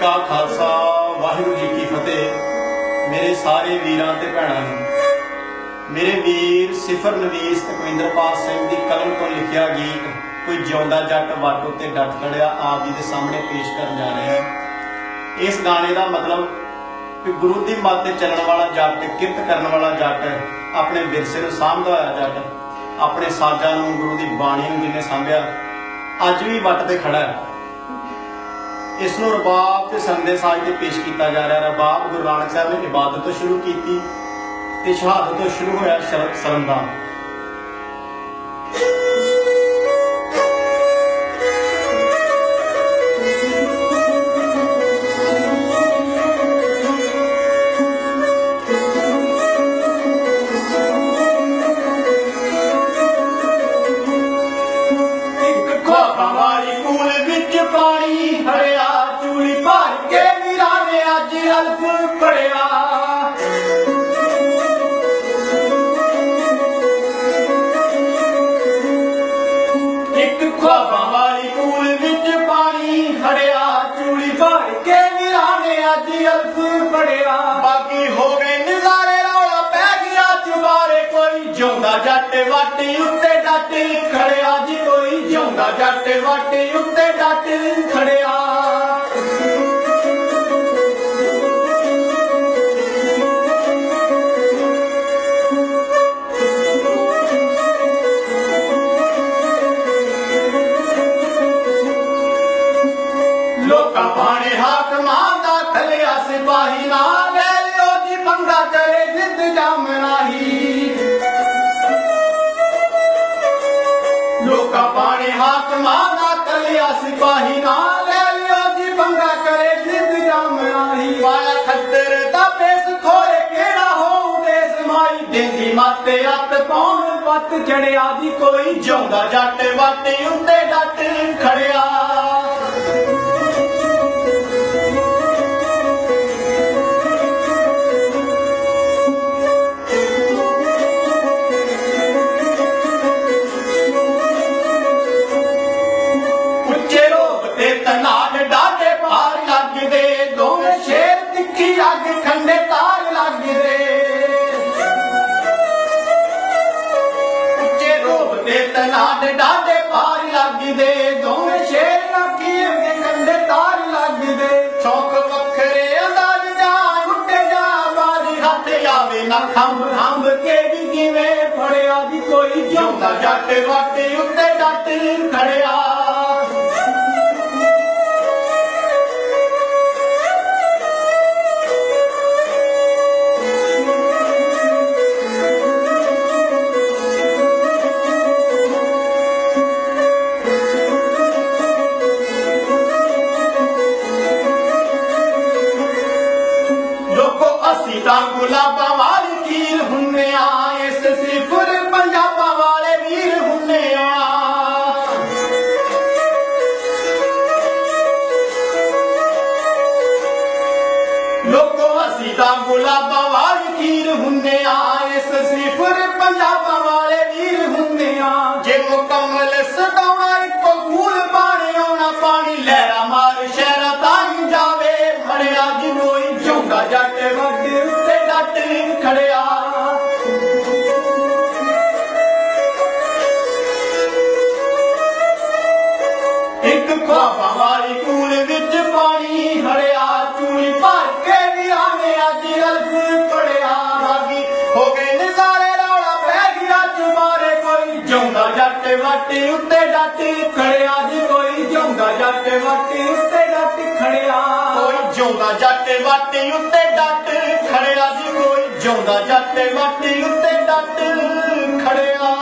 ਕਾ ਖਾਲਸਾ, ਵਾਹਿਗੁਰੂ ਜੀ ਕੀ ਫਤਿਹ। ਮੇਰੇ ਸਾਰੇ ਵੀਰਾਂ ਤੇ ਭੈਣਾਂ ਨੂੰ। ਮੇਰੇ ਵੀਰ ਸਿਫਰ ਨਵੀਸ ਤਕਵਿੰਦਰਪਾਲ ਸਿੰਘ ਦੀ ਕਲਮ ਤੋਂ ਲਿਖਿਆ ਗੀਤ, ਕੋਈ ਜਿਉਂਦਾ ਜੱਟ ਵੱਟ ਉੱਤੇ ਡਟ ਖੜਿਆ, ਆਪ ਜੀ ਦੇ ਸਾਹਮਣੇ ਪੇਸ਼ ਕਰਨ ਜਾ ਰਹੇ ਹਾਂ। ਇਸ ਗਾਣੇ ਦਾ ਮਤਲਬ ਕਿ ਗੁਰੂ ਦੀ ਮੱਤ ਤੇ ਚੱਲਣ ਵਾਲਾ ਜੱਟ, ਕਿਰਤ ਕਰਨ ਵਾਲਾ ਜੱਟ, ਆਪਣੇ ਵਿਰਸੇ ਨੂੰ ਸਾਂਭਦਾ ਹੋਇਆ ਜੱਟ, ਆਪਣੇ ਸਾਜ਼ਾਂ ਨੂੰ ਗੁਰੂ ਦੀ ਬਾਣੀ ਨੂੰ ਜਿਹਨੇ ਸਾਂਭਿਆ, ਅੱਜ ਵੀ ਵੱਟ ਤੇ ਖੜਾ ਹੈ। ਇਸ ਨੂੰ ਰਬਾਬ ਤੇ ਸੰਦੇ ਸਾਜ ਤੇ ਪੇਸ਼ ਕੀਤਾ ਜਾ ਰਿਹਾ। ਰਬਾਬ ਗੁਰੂ ਨਾਨਕ ਸਾਹਿਬ ਨੇ ਇਬਾਦਤ ਤੋਂ ਸ਼ੁਰੂ ਕੀਤੀ ਤੇ ਸ਼ਹਾਦਤ ਤੋਂ ਸ਼ੁਰੂ ਹੋਇਆ ਸ਼ਰ- ਸਰਮਦਾਨ ਇੱਕ ਹਰਿਆ ਅਲਫ ਇੱਕ ਖੁਆਬਾਂ ਵਾਲੀ ਕੂਲ ਵਿੱਚ ਪਾਣੀ ਹਰਿਆ ਚੂਲੀ ਭਰ ਕੇ ਵੀਰਾਂ ਅੱਜ ਅਲਫ ਪੜਿਆ ਬਾਕੀ ਹੋ ਗਏ ਨਜ਼ਾਰੇ ਰੌਲਾ ਪੈ ਗਿਆ ਚੁਬਾਰੇ ਕੋਈ। ਜਿਉਂਦਾ ਜੱਟ ਵਾਟੀ ਉੱਤੇ ਡੱਟ ਖੜਿਆ ਜੀ ਕੋਈ। ਜਿਉਂਦਾ ਜੱਟ ਵਾਟੀ ਜਿੱਦ ਨਹੀਂ ਲੋਕਾਂ ਪਾਣੇ ਹਾਕਮਾਂ ਦਾ ਥਲਿਆ ਸਿਪਾਹੀ ਨਾ ਲੈ ਲਿਓ ਜੀ ਪੰਗਾ ਕਰੇ ਜਿੱਦ ਜਮ ਨਹੀਂ ਵਾਇਆ ਖੱਦਰ ਦਾ ਪੇਸ ਖੋਰੇ ਕਿਹੜਾ ਹੋਊ ਦੇਸ ਮਾਈ। ਦੇਂਦੀ ਮਾਤੇ ਅੱਤ ਪਾਉਣ ਪੱਤ ਚੜਿਆ ਦੀ ਕੋਈ ਜਿਉਂਦਾ ਜੱਟ ਵਾਟੀ ਉੱਤੇ ਡੱਟ ਖੜਿਆ। ਤਿੱਖੀ ਖੰਡੇ ਤਾਰ ਲੱਗਦੇ ਉੱਚੇ ਰੋਬ ਤੇ ਤਨਾੜ ਡਾਡੇ ਪਾਰ ਲੱਗਦੇ ਦੋਵੇਂ ਸ਼ੇਰ ਲੱਗੀ ਅੱਗੇ ਖੰਡੇ ਤਾਰ ਲੱਗਦੇ ਸ਼ੌਕ ਵੱਖਰੇ ਅੰਦਾਜ਼ ਜਾਨ ਉੱਤੇ ਜਾ ਬਾਰੀ ਹੱਥ ਆਵੇ ਨਾ ਖੰਭ। ਖੰਭ ਕੇ ਵੀ ਕਿਵੇਂ ਫੜਿਆ ਦੀ ਕੋਈ ਜਿਉਂਦਾ ਜੱਟ ਵਾਟੇ ਉੱਤੇ ਡੱਟ ਖੜਿਆ। ਤਾਂ ਗੁਲਾਬਾਂ ਵਾਲੀ ਕੀਰ ਹੁੰਨੇ ਆ ਇਸ ਸਿਫਰ ਜੱਟ ਉੱਤੇ ਡੱਟ ਖੜਿਆ ਜੀ ਕੋਈ ਜਿਉਂਦਾ ਜੱਟ ਵਾਟੀ ਉੱਤੇ ਡੱਟ ਖੜਿਆ। ਕੋਈ ਜਿਉਂਦਾ ਜੱਟ ਵਾਟੀ ਉੱਤੇ ਡੱਟ ਖੜਿਆ ਜੀ ਕੋਈ ਜਿਉਂਦਾ ਜੱਟ ਵਾਟੀ ਉੱਤੇ ਡੱਟ ਖੜਿਆ।